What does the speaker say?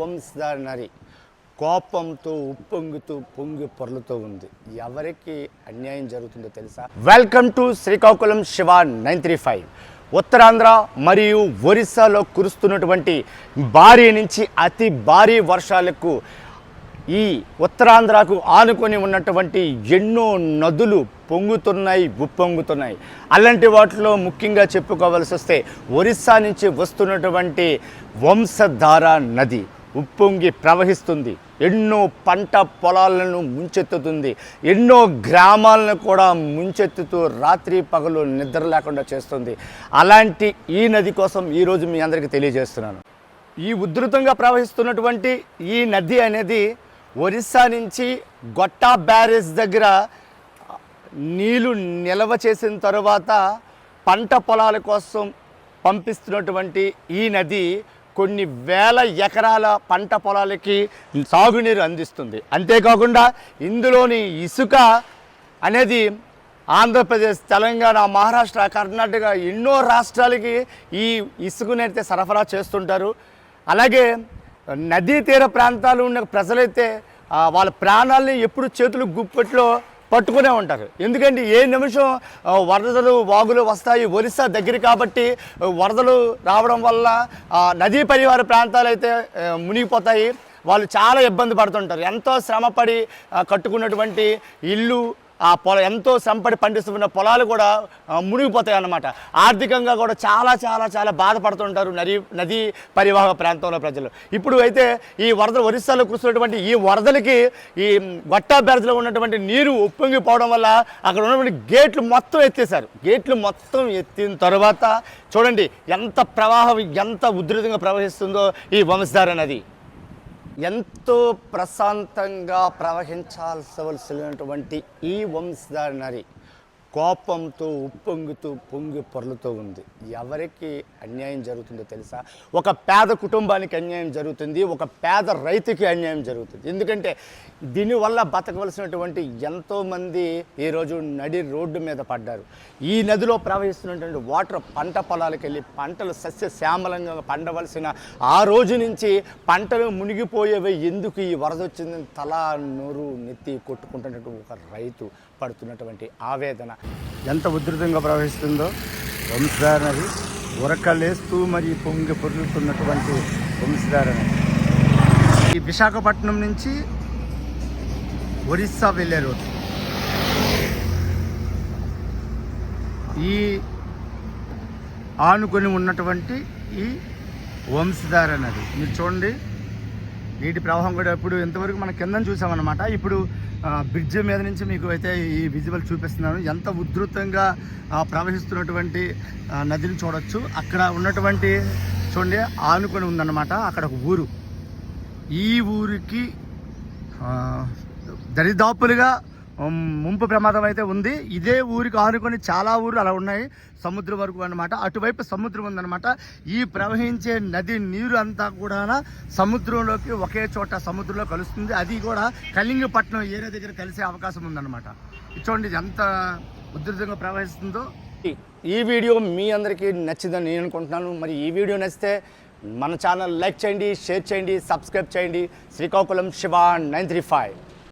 వంశధార నరి కోపంతో ఉప్పొంగుతూ పొంగి పొరలుతో ఉంది. ఎవరికి అన్యాయం జరుగుతుందో తెలుసా? Welcome to Srikakulam Shiva nine three five. Uttarandhra మరియు ఒరిస్సాలో కురుస్తున్నటువంటి భారీ నుంచి అతి భారీ వర్షాలకు ఈ ఉత్తరాంధ్రకు ఆనుకొని ఉన్నటువంటి ఎన్నో నదులు పొంగుతున్నాయి ఉప్పొంగుతున్నాయి. అలాంటి వాటిలో ముఖ్యంగా చెప్పుకోవాల్సి వస్తే ఒరిస్సా నుంచి వస్తున్నటువంటి వంశధార నది. ఉప్పొంగి ప్రవహిస్తుంది. ఎన్నో పంట పొలాలను ముంచెత్తుతుంది. ఎన్నో గ్రామాలను కూడా ముంచెత్తుతూ రాత్రి పగలు నిద్ర లేకుండా చేస్తుంది. అలాంటి ఈ నది కోసం ఈరోజు మీ అందరికీ తెలియజేస్తున్నాను. ఈ ఉధృతంగా ప్రవహిస్తున్నటువంటి ఈ నది అనేది ఒరిస్సా నుంచి గొట్టా బ్యారేజ్ దగ్గర నీళ్ళు నిల్వ చేసిన తర్వాత పంట పొలాల కోసం పంపిస్తున్నటువంటి ఈ నది కొన్ని వేల ఎకరాల పంట పొలాలకి సాగునీరు అందిస్తుంది. అంతేకాకుండా ఇందులోని ఇసుక అనేది ఆంధ్రప్రదేశ్ తెలంగాణ మహారాష్ట్ర కర్ణాటక ఎన్నో రాష్ట్రాలకి ఈ ఇసుకనైతే సరఫరా చేస్తుంటారు. అలాగే నదీ తీర ప్రాంతాలు ఉన్న ప్రజలైతే వాళ్ళ ప్రాణాలని ఎప్పుడు చేతులు గుప్పెట్లో పట్టుకునే ఉంటారు. ఎందుకంటే ఏ నిమిషం వరదలు వాగులు వస్తాయి ఒరిస్సా దగ్గర కాబట్టి వరదలు రావడం వల్ల నదీ పరివార ప్రాంతాలు అయితే మునిగిపోతాయి. వాళ్ళు చాలా ఇబ్బంది పడుతుంటారు. ఎంతో శ్రమపడి కట్టుకున్నటువంటి ఇల్లు ఆ పొల ఎంతో సంపడి పండిస్తున్న పొలాలు కూడా మునిగిపోతాయి అన్నమాట ఆర్థికంగా కూడా చాలా చాలా చాలా బాధపడుతుంటారు నది నదీ పరివాహక ప్రాంతంలో ప్రజలు. ఇప్పుడు అయితే ఈ వరదలు ఒరిస్సాలో కురుస్తున్నటువంటి ఈ వరదలకి ఈ గొట్టా బ్యారేజ్లో ఉన్నటువంటి నీరు ఉప్పొంగిపోవడం వల్ల అక్కడ ఉన్నటువంటి గేట్లు మొత్తం ఎత్తేసారు గేట్లు మొత్తం ఎత్తిన తర్వాత చూడండి ఎంత ప్రవాహం ఎంత ఉధృతంగా ప్రవహిస్తుందో ఈ వంశధార నది. ఎంతో ప్రశాంతంగా ప్రవహించాల్సవలసినటువంటి ఈ వంశధార కోపంతో ఉప్పొంగుతూ పొంగి పొరలుతో ఉంది. ఎవరికి అన్యాయం జరుగుతుందో తెలుసా? ఒక పేద కుటుంబానికి అన్యాయం జరుగుతుంది ఒక పేద రైతుకి అన్యాయం జరుగుతుంది. ఎందుకంటే దీనివల్ల బతకవలసినటువంటి ఎంతోమంది ఈరోజు నడి రోడ్డు మీద పడ్డారు. ఈ నదిలో ప్రవహిస్తున్నటువంటి వాటర్ పంట పొలాలకు వెళ్ళి పంటలు సస్యశ్యామలంగా పండవలసిన ఆ రోజు నుంచి పంటలు మునిగిపోయేవి ఎందుకు ఈ వరద వచ్చిందని తల నోరు నెత్తి కొట్టుకుంటున్నటువంటి ఒక రైతు పడుతున్నటువంటి ఆవేదన. ఎంత ఉధృతంగా ప్రవహిస్తుందో వంశధార నది ఉరకలేస్తూ మరి పొంగి పొర్లుతున్నటువంటి వంశధార నది ఈ విశాఖపట్నం నుంచి ఒరిస్సా వెళ్ళే రోడ్డు. ఈ ఆనుకొని ఉన్నటువంటి ఈ వంశధార నది మీరు చూడండి నీటి ప్రవాహం కూడా ఇప్పుడు ఇంతవరకు మనం కింద చూసామన్నమాట. ఇప్పుడు బ్రిడ్జ్ మీద నుంచి మీకు అయితే ఈ విజువల్ చూపిస్తున్నాను. ఎంత ఉధృతంగా ప్రవహిస్తున్నటువంటి నదిని చూడొచ్చు. అక్కడ ఉన్నటువంటి చూడండి ఆనుకొని ఉందన్నమాట. అక్కడ ఒక ఊరు. ఈ ఊరికి దరిదాపులుగా ముంపు ప్రమాదం అయితే ఉంది. ఇదే ఊరికి ఆనుకొని చాలా ఊర్లు అలా ఉన్నాయి. సముద్రం వరకు అన్నమాట. అటువైపు సముద్రం ఉందన్నమాట. ఈ ప్రవహించే నది నీరు అంతా కూడా సముద్రంలోకి ఒకే చోట సముద్రంలో కలుస్తుంది. అది కూడా కళింగపట్నం ఏరియా దగ్గర కలిసే అవకాశం ఉందన్నమాట. చూడండి ఇది ఎంత ఉధృతంగా ప్రవహిస్తుందో. ఈ వీడియో మీ అందరికీ నచ్చిందని నేను అనుకుంటున్నాను. మరి ఈ వీడియో నచ్చితే మన ఛానల్ లైక్ చేయండి షేర్ చేయండి సబ్స్క్రైబ్ చేయండి. Srikakulam Shiva nine three five.